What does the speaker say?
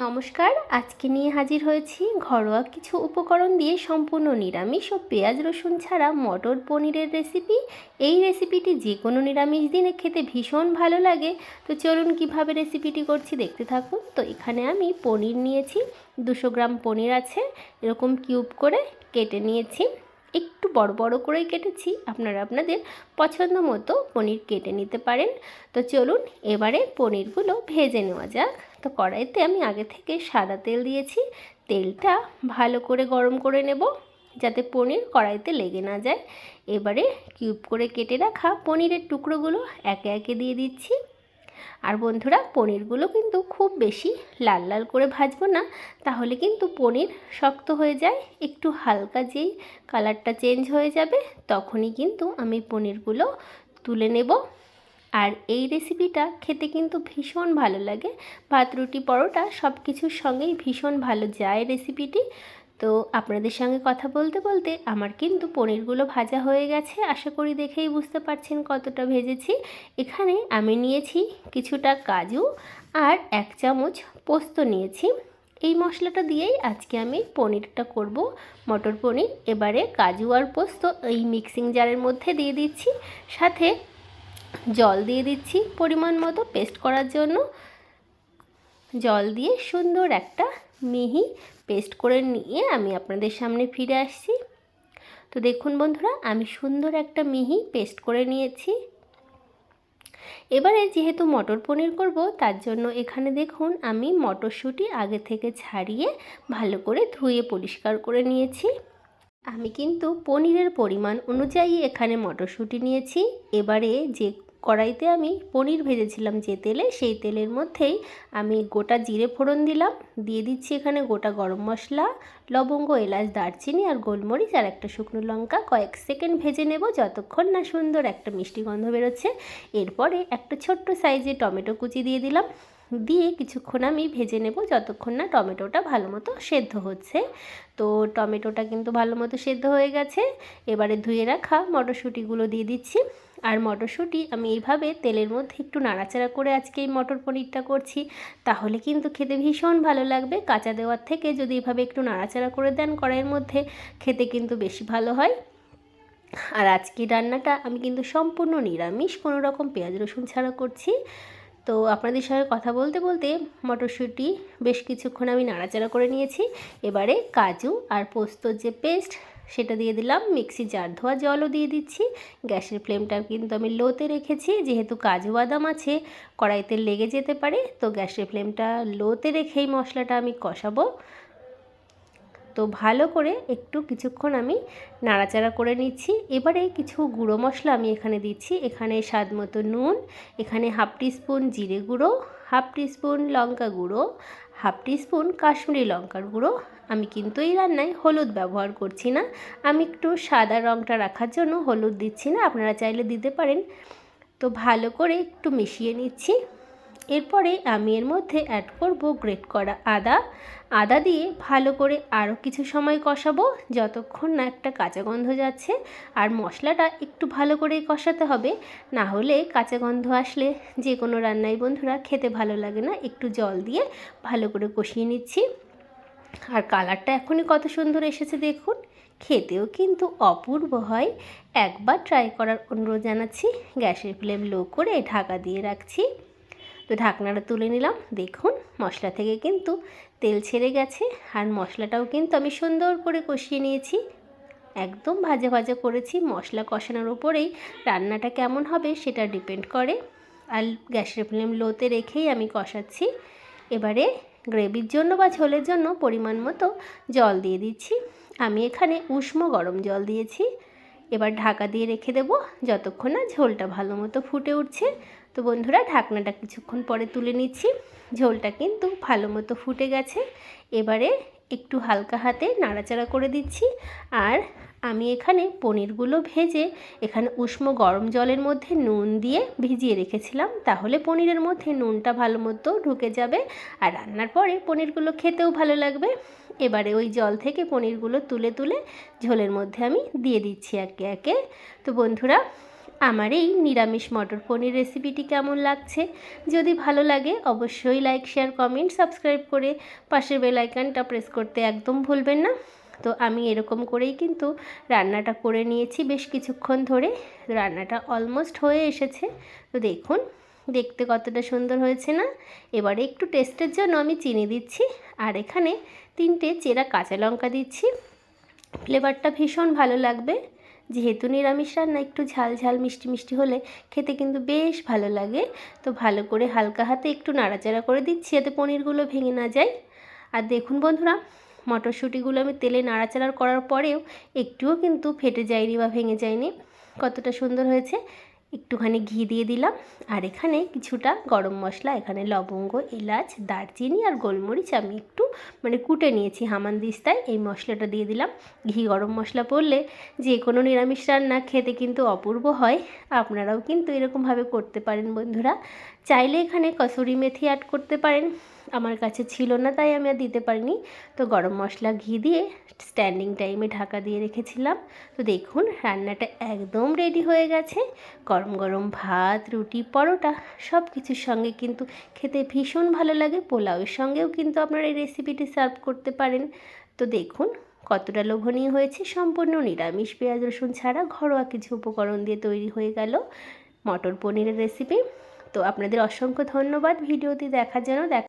নমস্কার, আজকে নিয়ে হাজির হয়েছি ঘরোয়া কিছু উপকরণ দিয়ে সম্পূর্ণ নিরামিষ ও পেঁয়াজ রসুন ছাড়া মটর পনিরের রেসিপি এই রেসিপিটি যে কোনো নিরামিষ দিনে খেতে ভীষণ ভালো লাগে। তো চলুন কীভাবে রেসিপিটি করছি দেখতে থাকুন। তো এখানে আমি পনির নিয়েছি, দুশো গ্রাম পনির আছে, এরকম কিউব করে কেটে নিয়েছি। একটু বড় বড় করেই কেটেছি। আপনারা আপনাদের পছন্দ মতো পনির কেটে নিতে পারেন। তো চলুন এবারে পনিরগুলো ভেজে নেওয়া যাক। তো কড়াইতে আমি আগে থেকে সাদা তেল দিয়েছি। তেলটা ভালো করে গরম করে নেব যাতে পনির কড়াইতে লেগে না যায়। এবারে কিউব করে কেটে রাখা পনিরের টুকরোগুলো একে একে দিয়ে দিচ্ছি। আর বন্ধুরা, পনিরগুলো কিন্তু খুব বেশি লাল লাল করে ভাজবো না, তাহলে কিন্তু পনির শক্ত হয়ে যায়, একটু হালকা যেই কালারটা চেঞ্জ হয়ে যাবে, তখনই কিন্তু আমি পনিরগুলো তুলে নেব। আর এই রেসিপিটা খেতে কিন্তু ভীষণ ভালো লাগে। ভাত, রুটি, পরোটা সব কিছুর সঙ্গেই ভীষণ ভালো যায় রেসিপিটি। তো আপনাদের সঙ্গে কথা বলতে বলতে আমার কিন্তু পনিরগুলো ভাজা হয়ে গেছে। আশা করি দেখেই বুঝতে পারছেন কতটা ভেজেছি। এখানে আমি নিয়েছি কিছুটা কাজু আর এক চামচ পোস্ত নিয়েছি। এই মশলাটা দিয়েই আজকে আমি পনিরটা করব, মটর পনির। এবারে কাজু আর পোস্ত এই মিক্সিং জারের মধ্যে দিয়ে দিচ্ছি। সাথে জল দিয়ে দিচ্ছি পরিমাণ মতো পেস্ট করার জন্য। জল দিয়ে সুন্দর একটা মিহি পেস্ট করে নিয়ে আমি আপনাদের সামনে ফিরে আসছি। তো দেখুন বন্ধুরা, আমি সুন্দর একটা মিহি পেস্ট করে নিয়েছি। এবারে যেহেতু মটর পনির করব, তার জন্য এখানে দেখুন আমি মটরশুঁটি আগে থেকে ছাড়িয়ে ভালো করে ধুয়ে পরিষ্কার করে নিয়েছি। আমি কিন্তু পনিরের পরিমাণ অনুযায়ী এখানে মটরশুঁটি নিয়েছি। এবারে যে কড়াইতে আমি পনির ভেজেছিলাম যে তেলে, সেই তেলের মধ্যেই আমি গোটা জিরে ফোড়ন দিলাম। দিয়ে দিচ্ছি এখানে গোটা গরম মশলা, লবঙ্গ, এলাচ, দারচিনি আর গোলমরিচ আর একটা শুকনো লঙ্কা। কয়েক সেকেন্ড ভেজে নেব যতক্ষণ না সুন্দর একটা মিষ্টি গন্ধ বেরোচ্ছে। এরপরে একটা ছোট্ট সাইজে টমেটো কুচি দিয়ে দিলাম। দিয়ে কিছুক্ষণ আমি ভেজে নেব যতক্ষণ না টমেটোটা ভালো মতো সেদ্ধ হচ্ছে। তো টমেটোটা কিন্তু ভালো মতো সেদ্ধ হয়ে গেছে। এবারে ধুয়ে রাখা মটরশুঁটিগুলো দিয়ে দিচ্ছি। আর মটরশুঁটি আমি এইভাবে তেলের মধ্যে একটু নাড়াচাড়া করে আজকে এই মটর পনিরটা করছি। তাহলে কিন্তু খেতে ভীষণ ভালো লাগবে। কাঁচা দেওয়ার থেকে যদি এভাবে একটু নাড়াচাড়া করে দেন কড়াইয়ের মধ্যে, খেতে কিন্তু বেশি ভালো হয়। আর আজকে রান্নাটা আমি কিন্তু সম্পূর্ণ নিরামিষ, কোনো রকম পেঁয়াজ রসুন ছাড়া করছি। তো আপনাদের সঙ্গে কথা বলতে বলতে মটরশুঁটি বেশ কিছুক্ষণ আমি নাড়াচাড়া করে নিয়েছি। এবারে কাজু আর পোস্তর যে পেস্ট সেটা দিয়ে দিলাম। মিক্সি জার ধোয়া জলও দিয়ে দিচ্ছি। গ্যাসের ফ্লেমটা কিন্তু আমি লোতে রেখেছি। যেহেতু কাজু বাদাম আছে, কড়াইতে লেগে যেতে পারে, তো গ্যাসের ফ্লেমটা লোতে রেখেই মশলাটা আমি কষাবো। তো ভালো করে একটু কিছুক্ষণ আমি নাড়াচাড়া করে নিচ্ছি। এবারে কিছু গুঁড়ো মশলা আমি এখানে দিচ্ছি। এখানে স্বাদ মতো নুন, এখানে হাফ স্পুন জিরে গুঁড়ো, হাফ স্পুন লঙ্কা গুঁড়ো হাফ স্পুন কাশ্মীরি লঙ্কার গুঁড়ো। আমি কিন্তু এই রান্নায় হলুদ ব্যবহার করছি না। আমি একটু সাদা রঙটা রাখার জন্য হলুদ দিচ্ছি না, আপনারা চাইলে দিতে পারেন। তো ভালো করে একটু মিশিয়ে নিচ্ছি। এরপরে আমি এর মধ্যে অ্যাড করব গ্রেট করা আদা। আদা দিয়ে ভালো করে আরও কিছু সময় কষাবো, যতক্ষণ না একটা কাঁচা গন্ধ যাচ্ছে। আর মশলাটা একটু ভালো করে কষাতে হবে, না হলে কাঁচা গন্ধ আসলে যে কোনো রান্নায় বন্ধুরা খেতে ভালো লাগে না। একটু জল দিয়ে ভালো করে কষিয়ে নিচ্ছি। আর কালারটা এখনই কত সুন্দর এসেছে দেখুন। খেতেও কিন্তু অপূর্ব হয়। একবার ট্রাই করার অনুরোধ জানাচ্ছি। গ্যাসের ফ্লেম লো করে ঢাকা দিয়ে রাখছি। তো ঢাকনাটা তুলে নিলাম। দেখুন, মশলা থেকে কিন্তু তেল ছেড়ে গেছে আর মশলাটাও কিন্তু আমি সুন্দর করে কষিয়ে নিয়েছি। একদম ভাজা ভাজা করেছি। মশলা কষানোর ওপরেই রান্নাটা কেমন হবে সেটা ডিপেন্ড করে। আর গ্যাসের ফ্লেম লোতে রেখেই আমি কষাচ্ছি। এবারে গ্রেভির জন্য বা ঝোলের জন্য পরিমাণ মতো জল দিয়ে দিচ্ছি। আমি এখানে উষ্ণ গরম জল দিয়েছি। এবার ঢাকা দিয়ে রেখে দেব, যতক্ষণ না ঝোলটা ভালো মতো ফুটে উঠছে। তো বন্ধুরা, ঢাকনাটা কিছুক্ষণ পরে তুলে নিচ্ছি। ঝোলটা কিন্তু ভালো মতো ফুটে গেছে। এবারে একটু হালকা হাতে নাড়াচাড়া করে দিচ্ছি। আর আমি এখানে পনিরগুলো ভেজে এখানে উষ্ণ গরম জলের মধ্যে নুন দিয়ে ভিজিয়ে রেখেছিলাম। তাহলে পনিরের মধ্যে নুনটা ভালো মতো ঢুকে যাবে আর রান্নার পরে পনিরগুলো খেতেও ভালো লাগবে। এবারে ওই জল থেকে পনিরগুলো তুলে তুলে ঝোলের মধ্যে আমি দিয়ে দিচ্ছি একে একে। তো বন্ধুরা আমার এই নিরামিষ মটর পনির রেসিপিটি কেমন লাগছে? যদি ভালো লাগে, অবশ্যই লাইক শেয়ার কমেন্ট সাবস্ক্রাইব করে পাশের বেল আইকনটা প্রেস করতে একদম ভুলবেন না। তো আমি এরকম করেই কিন্তু রান্নাটা করে নিয়েছি বেশ কিছুক্ষণ ধরে। রান্নাটা অলমোস্ট হয়ে এসেছে। তো দেখুন, দেখতে কতটা সুন্দর হয়েছে না? এবারে একটু টেস্টের জন্য আমি চিনি দিচ্ছি আর এখানে তিনটে চেরা কাঁচা লঙ্কা দিচ্ছি। ফ্লেভারটা ভীষণ ভালো লাগবে। যেহেতু নিরামিষ রান্না, একটু ঝাল ঝাল, মিষ্টি মিষ্টি হলে খেতে কিন্তু বেশ ভালো লাগে। তো ভালো করে হালকা হাতে একটু নাড়াচাড়া করে দিচ্ছি যাতে পনিরগুলো ভেঙে না যায়। আর দেখুন বন্ধুরা, মটরশুঁটিগুলো আমি তেলে নাড়াচাড়া করার পরেও একটুও কিন্তু ফেটে যায়নি বা ভেঙে যায়নি। কতটা সুন্দর হয়েছে। একটুখানি ঘি দিয়ে দিলাম। আর এখানে কিছুটা গরম মশলা, এখানে লবঙ্গ, এলাচ, দারচিনি আর গোলমরিচ আমি একটু মানে কুটে নিয়েছি হামান দিস্তায় এই মশলাটা দিয়ে দিলাম। ঘি গরম মশলা পড়লে যে কোনো নিরামিষ রান্না খেতে কিন্তু অপূর্ব হয়। আপনারাও কিন্তু এরকমভাবে করতে পারেন বন্ধুরা। চাইলে এখানে কসুরি মেথি অ্যাড করতে পারেন। আমার কাছে ছিল না, তাই আমি আর দিতে পারিনি। তো গরম মশলা, ঘি দিয়ে স্ট্যান্ডিং টাইমে ঢাকা দিয়ে রেখেছিলাম। তো দেখুন, রান্নাটা একদম রেডি হয়ে গেছে। গরম গরম ভাত, রুটি, পরোটা সব কিছুর সঙ্গে কিন্তু খেতে ভীষণ ভালো লাগে। পোলাওয়ের সঙ্গেও কিন্তু আপনারা এই রেসিপিটি সার্ভ করতে পারেন। তো দেখুন, কতটা লোভনীয় হয়েছে। সম্পূর্ণ নিরামিষ পেঁয়াজ, রসুন ছাড়া ঘরোয়া কিছু উপকরণ দিয়ে তৈরি হয়ে গেল মটর পনিরের রেসিপি তো আপনাদের অসংখ্য ধন্যবাদ। ভিডিওটি দেখার জন্য দেখ